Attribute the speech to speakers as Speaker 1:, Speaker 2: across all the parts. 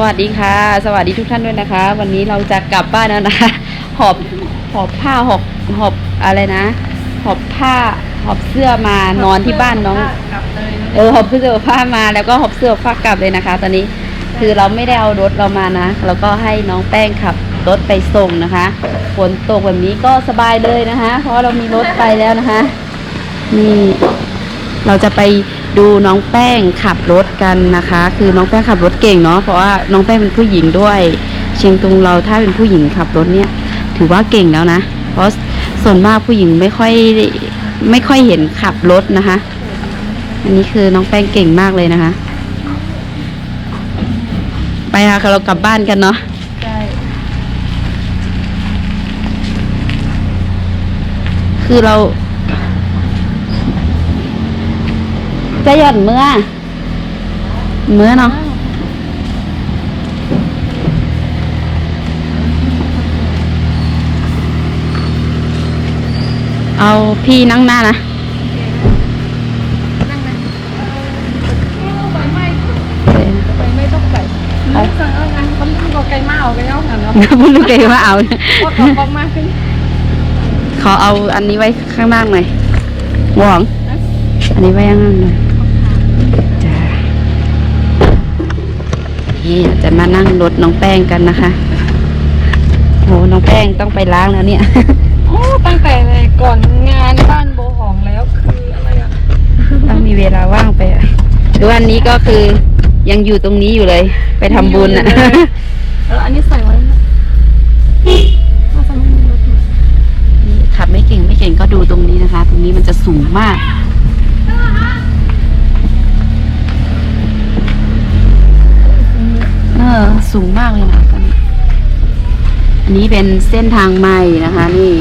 Speaker 1: สวัสดีค่ะ สวัสดีทุกท่านด้วยนะคะ วันนี้เราจะกลับบ้านแล้วนะคะ หอบหอบผ้าหอบหอบอะไรนะ หอบผ้าหอบเสื้อมานอนที่บ้านน้อง
Speaker 2: กลับเลยนะ
Speaker 1: เออหอบเสื้อผ้ามาแล้วก็หอบเสื้อผ้ากลับเลยนะคะ ตอนนี้คือเราไม่ได้เอารถเรามานะเราก็ให้น้องแป้งขับรถไปส่งนะคะฝนตกแบบนี้ก็สบายเลยนะคะ เพราะเรามีรถไปแล้วนะคะ นี่เราจะไป ดูน้องแป้งขับรถกันนะคะ คือน้องแป้งขับรถเก่งเนาะเพราะว่าน้องแป้งเป็นผู้หญิงด้วย เชียงตุงเราถ้าเป็นผู้หญิงขับรถเนี่ย ถือว่าเก่งแล้วนะ เพราะส่วนมากผู้หญิงไม่ค่อยไม่ค่อยเห็นขับรถนะคะ อันนี้คือน้องแป้งเก่งมากเลยนะคะ ไปค่ะเรากลับบ้านกันเนาะ
Speaker 2: ใช่
Speaker 1: คือเรา จะหย่อนเมื่อ เมื่อเนาะเอาพี่นั่งหน้านะ
Speaker 2: นั่งเลยไฟไหม้ไฟไหม้ต้องใส่นึกสั่งเอางานเขาเรื่องก็ไกลมากเอาไปเอาหันแล้ว
Speaker 1: พูดลูกเกมาเอา
Speaker 2: ก็ตอบบอกมากขึ้น
Speaker 1: ขอเอาอันนี้ไว้ข้างล่างหน่อยหวงอันนี้ไว้ข้างล่างหน่อยจ้า นี่จะมานั่งรถน้องแป้งกันนะคะโหน้องแป้งต้องไปล้างแล้วเนี่ย
Speaker 2: โอ้ตั้งแต่ก่อนงานบ้านโบหองแล้วคืออะไรอะ
Speaker 1: ต้องมีเวลาว่างไปอะหรือวันนี้ก็คือยังอยู่ตรงนี้อยู่เลย ไปทำบุญอะ
Speaker 2: เอออันนี้ใส่ไว้นะว่าสมัยรถมา
Speaker 1: ขับไม่เก่งไม่เก่งก็ดูตรงนี้นะคะ ตรงนี้มันจะสูงมาก สูงมากเลยนะตอนนี้อันนี้เป็นเส้นทางใหม่นะคะ นี่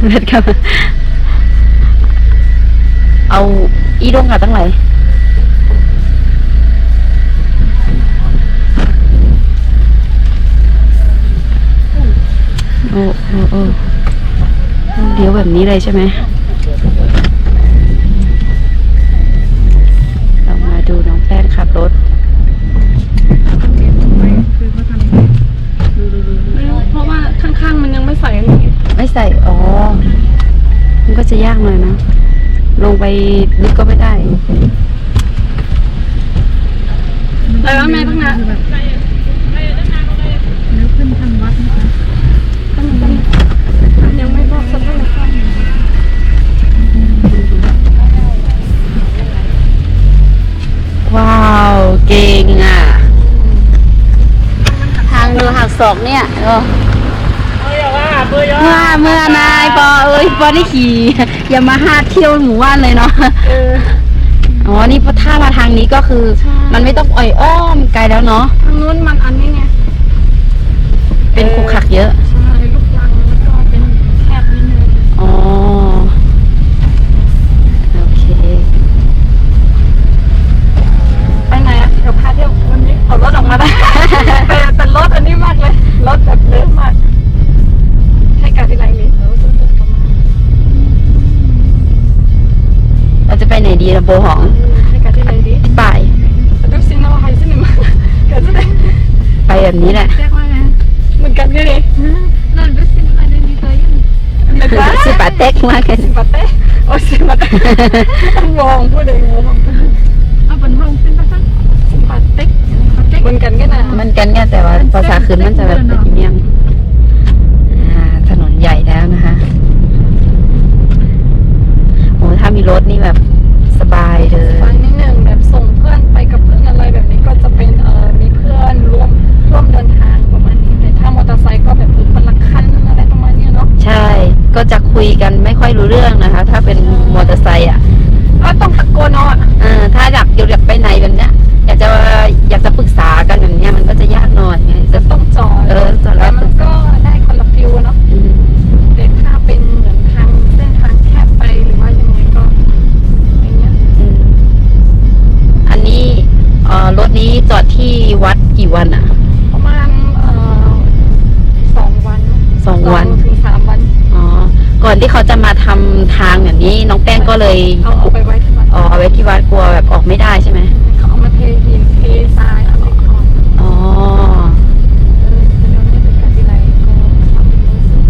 Speaker 1: เลย
Speaker 2: เอาเบ็ด
Speaker 1: ครับ เอาอีดงกับตั้งไหนโอ้โอ้โอ้เลี้ยวแบบนี้เลยใช่ไหมเรามาดูน้องแป้งขับรถ
Speaker 2: เพราะว่าข้างๆมันยังไม่ใส่อันนี้
Speaker 1: ไม่ใส่ จะยากหน่อยนะ ลงไปลึกก็ไม่ได้
Speaker 2: แต่ว่าแม่ต้องนะแล้วขึ้นทางวัดนะคะยังไม่บอกสักเท่าไหร่
Speaker 1: ว้าว เก่งอะ ทางเรือหักศอกเนี่ยเออ เมื่อเมื่อนายปอเอ้ยปอได้ขี่อย่ามาหาเที่ยวหมู่บ้านเลยเนาะ
Speaker 2: อ๋อ
Speaker 1: นี่พอถ้ามาทางนี้ก็คือ มันไม่ต้องอ่อยอ้อมไกลแล้วเนาะ
Speaker 2: ทางนู้นมันอันนี้ไง
Speaker 1: เป็นขุกขักเยอะ
Speaker 2: แบบนี้
Speaker 1: แหละ
Speaker 2: เรียกว่าไงเหมือนกันไงดินั่นดูสินะเดินดีตัวยัง
Speaker 1: สิปาเต็กมากเลย
Speaker 2: สิบาเต้โอ้สิบาเต้ต้องมองพูดเลยงงอะบนห้องเป็นภาษาสิบาเต็กเหมือนกันก็นะ
Speaker 1: มันกันเนี่ยแต่ว่าภาษาคืนมันจะแบบเป็นเมียงอ่าถนนใหญ่แล้วนะคะโอ้ถ้ามีรถนี่แบบสบายเลย
Speaker 2: เรื่องนะคะ ถ้าเป็นมอเตอร์ไซค์อะก็ต้องตะโกนอาะเออถ้าอยากเดี๋ยวอยากไปไหนแบบเนี้ยอยากจะอยากจะปรึกษากันอย่างเนี้ยมันก็จะยากหน่อยไงจะต้องจอดเอ
Speaker 1: อจอดแล้วมันก็ได้คนละฟิวเนาะอืมเด็กถ้าเป็นเหมือนทางเส้นทางแคบไป
Speaker 2: หรือว่ายังไงก็อย่าง
Speaker 1: เงี้ยอันนี้เออรถนี้จอดที่วัดกี่วันอะ
Speaker 2: ประมาณเออสองวัน
Speaker 1: สองวัน
Speaker 2: ถึงสามวัน
Speaker 1: อ๋อ ก่อนที่เขาจะมาทำ ทางแบบนี้ น้องแป้งก็เลย
Speaker 2: เอาเอาไปไว้ที่วัด
Speaker 1: อ๋อเอาไว้ที่วัดกลัวแบบออกไม่ได้ใช่ไหม
Speaker 2: เขาเอามาเทหินเททรายอะไรก่อน
Speaker 1: อ๋อ
Speaker 2: เออเป็นวันนี้เป็นการที่ไรก็ทำเป็นรู้สึก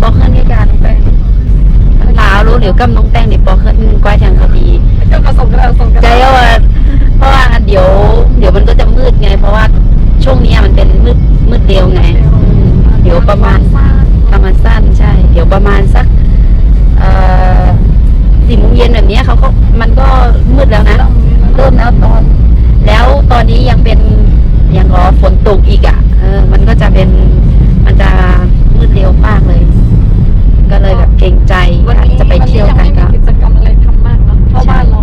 Speaker 1: ปอขึ้นที่การน้องแป้งลาวรู้หรือกับน้องแป้งเดี๋ยวปอขึ้นก้อยทางคดี
Speaker 2: ก็ผสมกันแล้วผสมกัน
Speaker 1: ใจก็ว่าเพราะว่าเดี๋ยว เดี๋ยวมันก็จะมืดไง เพราะว่าช่วงเนี้ยมันเป็นมืดมืดเร็วไงอืมเดี๋ยวประมาณประ มาณสั้นใช่ เดี๋ยวประมาณสักสี่โมงเย็นแบบนี้เขาก็มันก็มืดแล้วนะเริ่มแล้วตอน แล้วตอนนี้ยังเป็นยังรอฝนตกอีกอะเออ มันก็จะเป็นมันจะมืดเร็วมากเลย ก็เลยแบบเกรงใจอยากจะไปเที่ยวกันก็
Speaker 2: กิจกรรมอะไรทำมากเนาะเพราะว่าเรา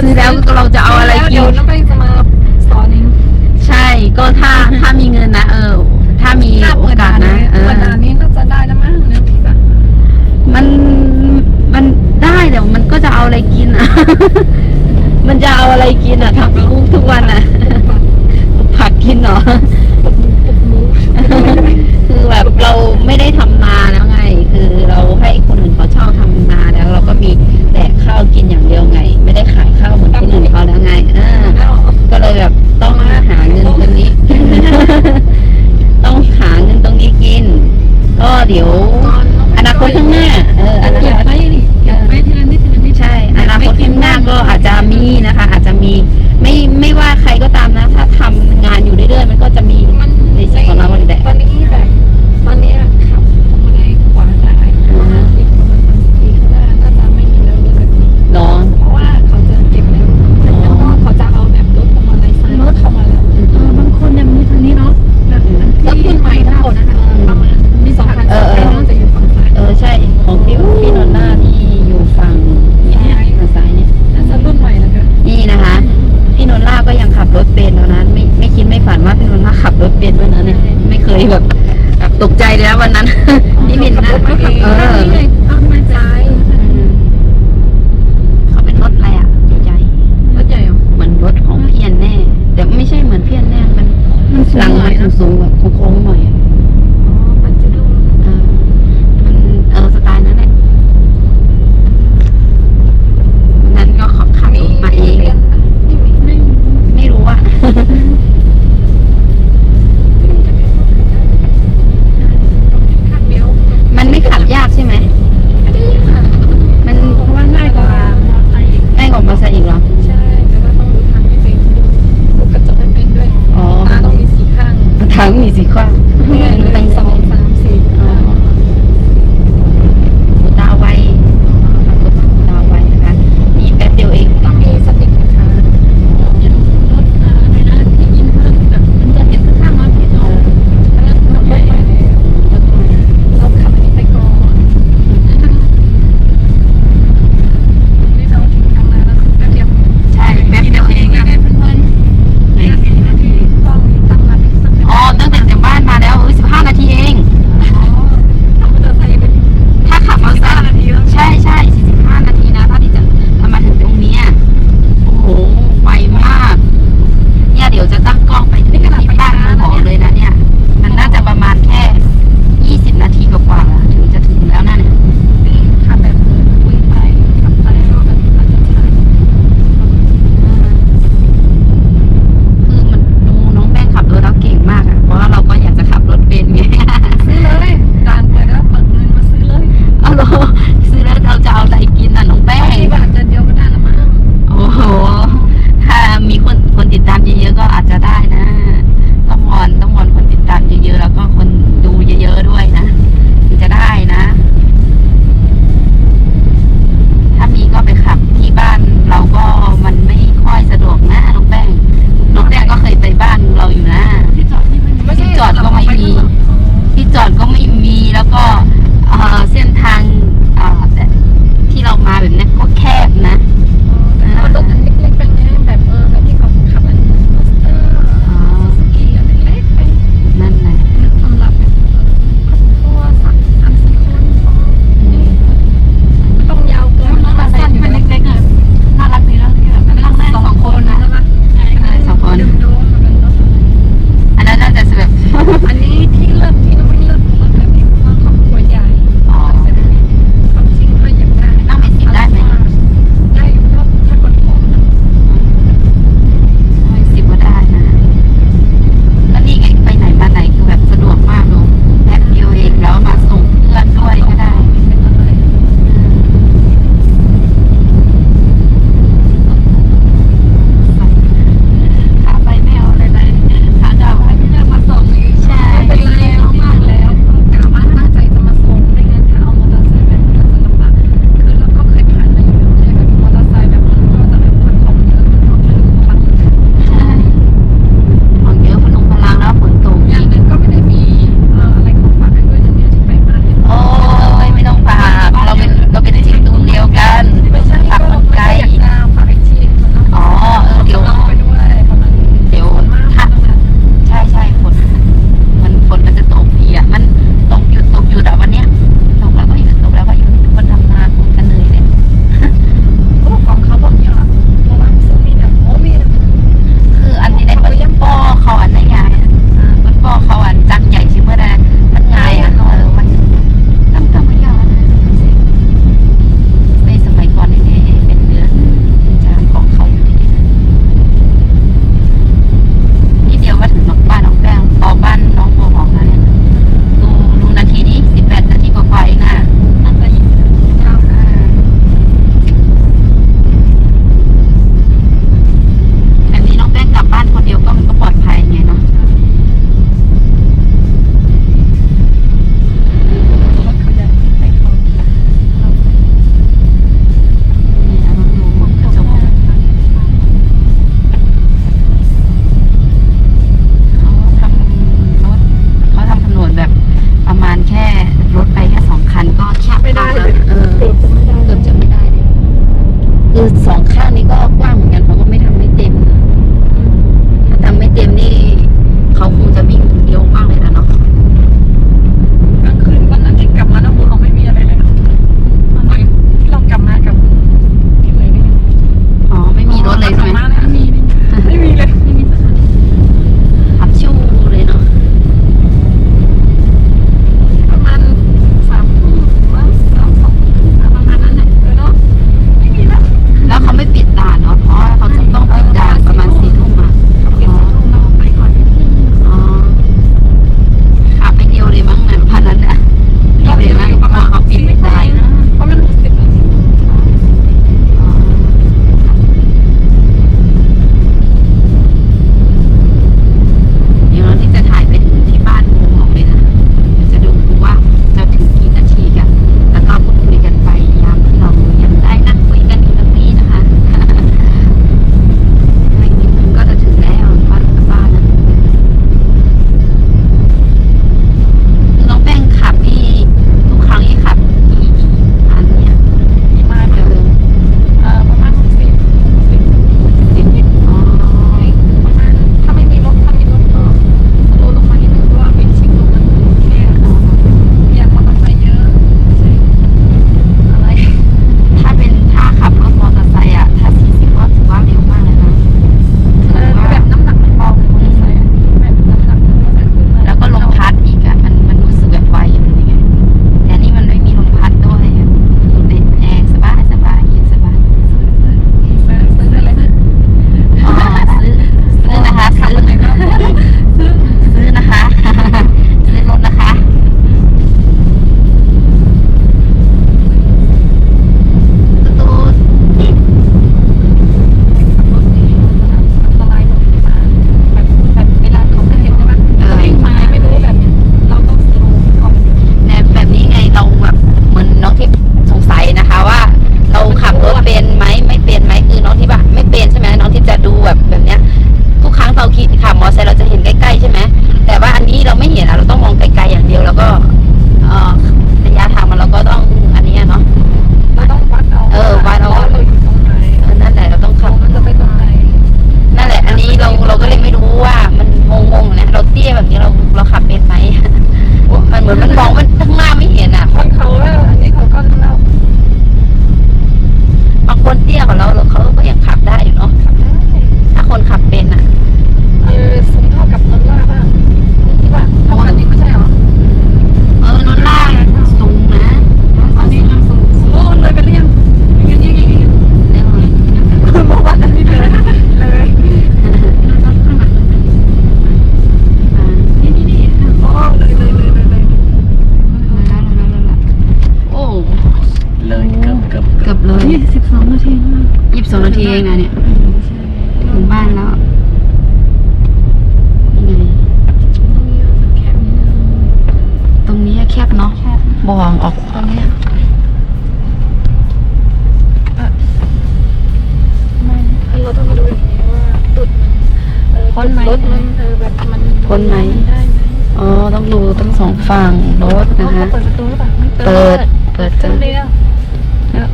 Speaker 2: นที่
Speaker 1: แล้วเราจะเอาอะไรกิ
Speaker 2: น
Speaker 1: ใช่ ก็ถ้าถ้ามีเงินนะ เออ ถ้ามีโอกาส
Speaker 2: นะ
Speaker 1: เอ
Speaker 2: ป่านนี้ก็จะได้แล้วมั้งเนื้อที่แบบ
Speaker 1: มันมันได้เดี๋ยวมันก็จะเอาอะไรกินอะ มันจะเอาอะไรกินอะทำลูกทุกวันอะผักกินเหรอ ปลุกมุ้หคือแบบเราไม่ได้ทำนานะือเราให้คนอื่นเขาเช่าทำนาแล้ว เราก็มีแต่ข้าวกินอย่างเดียวไง ไม่ได้ขายข้าวเหมือนคนอื่นเขาแล้วไงอ่าก็เลยแบ
Speaker 2: บต้องหาเงิน
Speaker 1: ตรงนี้ ต้อ
Speaker 2: งหา
Speaker 1: เงิน
Speaker 2: ตร
Speaker 1: ง
Speaker 2: นี้กิน ก็เดี๋ยว so.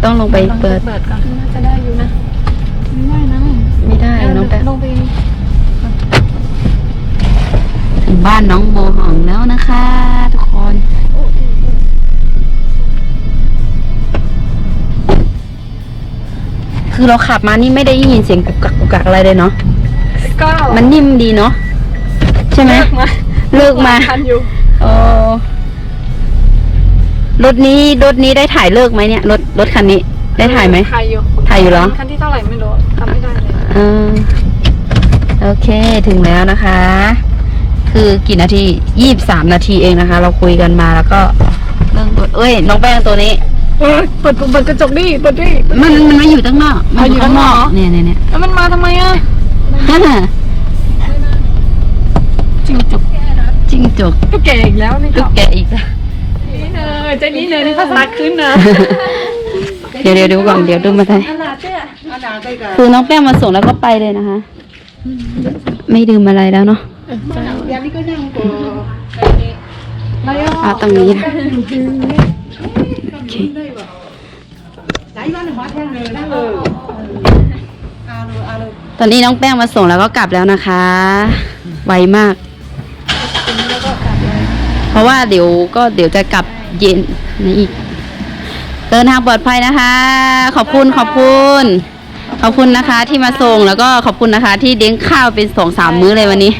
Speaker 2: ต้องล
Speaker 1: งไปเปิด
Speaker 2: เปิดก่อนน่าจะได้อยู่นะ ไม่ได้นะ
Speaker 1: ไม่ได้น้องแป้ง
Speaker 2: ลงไป
Speaker 1: ถึงบ้านน้องโบหองแล้วนะคะ ทุกคนคือเราขับมานี่ไม่ได้ยินเสียงกุกกักกุกกักอะไรเลยเนาะ
Speaker 2: ก็
Speaker 1: มันนิ่มดีเนาะใช่ไหม
Speaker 2: เลิกมา
Speaker 1: เลิกมา
Speaker 2: ทันอยู่
Speaker 1: โอ้ รถนี้รถนี้ได้ถ่ายเลิกไหมเนี่ยรถรถคันนี้ ได้ถ่ายไหม
Speaker 2: ถ่ายอยู่
Speaker 1: ถ่ายอยู่เหรอ
Speaker 2: คันที่เท่าไหร่ไม่รู้ทำไม่ได้เลย
Speaker 1: เออโอเคถึงแล้วนะคะ คือกี่นาทียี่บสามนาทีเองนะคะ เราคุยกันมาแล้วก็เรื่องรถเอ้ย น้องแป้งตัวนี้
Speaker 2: เปิดเปิดเปิดกระจกดิเปิดดิ
Speaker 1: มันมันมาอยู่ตั้งนอกมันอยู่
Speaker 2: เอาอยู่
Speaker 1: ข้างนอก
Speaker 2: ข้างนอก
Speaker 1: เนี่ยเนี่ยเนี่ย
Speaker 2: แล้วมันมาทำไมอะ
Speaker 1: จิ้งจกจิ้งจก
Speaker 2: ก็แก่อีกแล้วนี่
Speaker 1: ตุ๊
Speaker 2: ก็
Speaker 1: กแกอีกแล้ว
Speaker 2: นี่เนยใจนี้เนยนี่ภาษาขึ้นนะ
Speaker 1: เดี๋ยวเดี๋ยวดูก่อนเดี๋ยวดูมาไทย
Speaker 2: อันนาเจ้
Speaker 1: คือน้องแป้งมาส่งแล้วก็ไปเลยนะคะ ไม่ดื่มอะไรแล้วเนาะเอาตรงนี้นะโอเคตอนนี้น้องแป้งมาส่งแล้วก็กลับแล้วนะคะ ไวมาก เพราะว่าเดี๋ยวก็เดี๋ยวจะกลับ เย็นนี่อีกเดินทางปลอดภัยนะคะ ขอบคุณขอบคุณ ขอบคุณนะคะที่มาส่งแล้วก็ขอบคุณนะคะ ที่เลี้ยงข้าวเป็นสองสามมื้อเลยวันนี้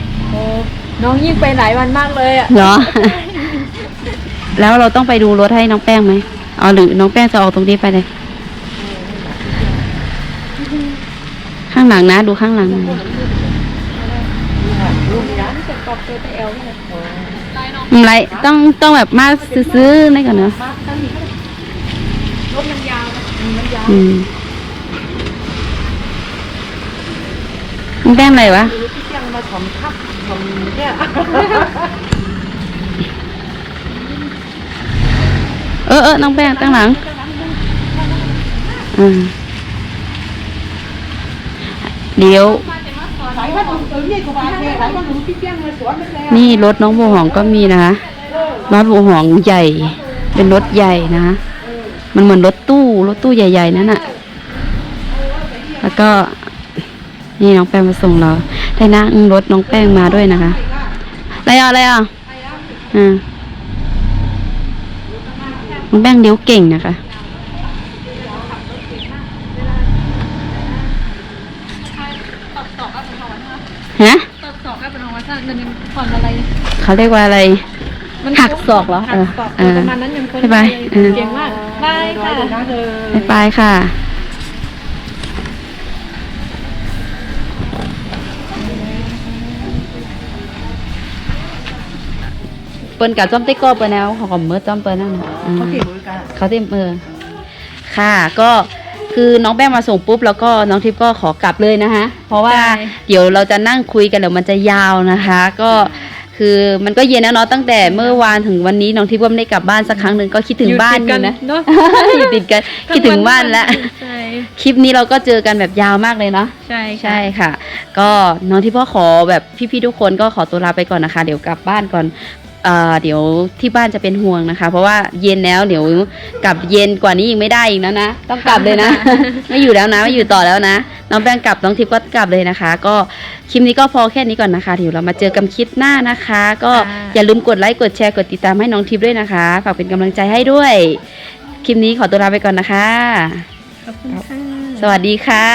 Speaker 2: น้องยิ่งไปหลายวันมากเลยอะ
Speaker 1: เหรอ แล้วเราต้องไปดูรถให้น้องแป้งไหมอ๋อหรือน้องแป้งจะออกตรงนี้ไปเลย ข้างหลังนะ ดูข้างหลังหน่อยอืม ไรต้องต้องแบบมาซื้อๆนี่ก่อนเนอะ
Speaker 2: รถมันยาวนะมันยาว
Speaker 1: อืมน้องแป้งอะไรวะ
Speaker 2: ที่ยังมาถมทับถมเนี่ย
Speaker 1: เออเออน้องแป้งตั้งหลังอืมเดี๋ยว นี่รถน้องบัวหองก็มีนะคะรถบัวหองใหญ่ เป็นรถใหญ่นะคะมันเหมือนรถตู้รถตู้ใหญ่ ๆ นั่นน่ะแล้วก็นี่น้องแป้งมาส่งเรา ได้นั่งรถน้องแป้งมาด้วยนะคะอะไรอะอะไรอะอ่าน้องแป้งเลี้ยวเก่งนะคะ
Speaker 2: ตัดส อกก็เป็นของวัฒนเงินผ่อนอะไร
Speaker 1: เขาเรียกว่าอะไร
Speaker 2: มัน
Speaker 1: หักศอกเหรอ
Speaker 2: หักศอก
Speaker 1: เออ
Speaker 2: ประมาณนั้นยังคน
Speaker 1: บ๊ายบายเออ
Speaker 2: เก่งมากบายค่ะ
Speaker 1: บ๊ายบายค่ะเปิ้นกับจ้อมเต้ก็เปิ้นแล้วเขาก็เมื่อจ้อมเปิ้นนั่นน่ะอืมเขาเต็มเออค่ะก็ คือน้องแป้งมาส่งปุ๊บแล้วก็น้องทิพย์ก็ขอกลับเลยนะคะ เพราะว่า
Speaker 2: ใช่
Speaker 1: เดี๋ยวเราจะนั่งคุยกันเดี๋ยวมันจะยาวนะคะ ก็คือมันก็เย็นแล้วเนาะตั้งแต่เมื่อวานถึงวันนี้น้องทิพย์ก็ไม่ได้กลับบ้านสักครั้งหนึ่งก็คิดถึงบ้านอยู่นะ
Speaker 2: เนาะ
Speaker 1: อยู่ติดกันคิดถึงบ้านแล้ว
Speaker 2: ใช่
Speaker 1: คลิปนี้เราก็เจอกันแบบยาวมากเลยเนาะ
Speaker 2: ใช่
Speaker 1: ใช่ค่ะ ก็น้องที่พ่อขอแบบพี่ๆทุกคนก็ขอตัวลาไปก่อนนะคะ เดี๋ยวกลับบ้านก่อน เอ่อเดี๋ยวที่บ้านจะเป็นห่วงนะคะ เพราะว่าเย็นแล้วเดี๋ยวกลับเย็นกว่านี้อีกไม่ได้อีกแล้วนะ ต้องกลับเลยนะ ไม่อยู่แล้วนะไม่อยู่ต่อแล้วนะ น้องแป้งกลับน้องทิพย์ก็กลับเลยนะคะ ก็คลิปนี้ก็พอแค่นี้ก่อนนะคะเดี๋ยวเรามาเจอกันคลิปหน้านะคะ ก็อย่าลืมกดไลค์กดแชร์กดติดตามให้น้องทิพย์ด้วยนะคะฝากเป็นกำลังใจให้ด้วย คลิปนี้ขอตัวลาไปก่อนนะคะ
Speaker 2: ขอบคุณค่ะ
Speaker 1: สวัสดีค่ะ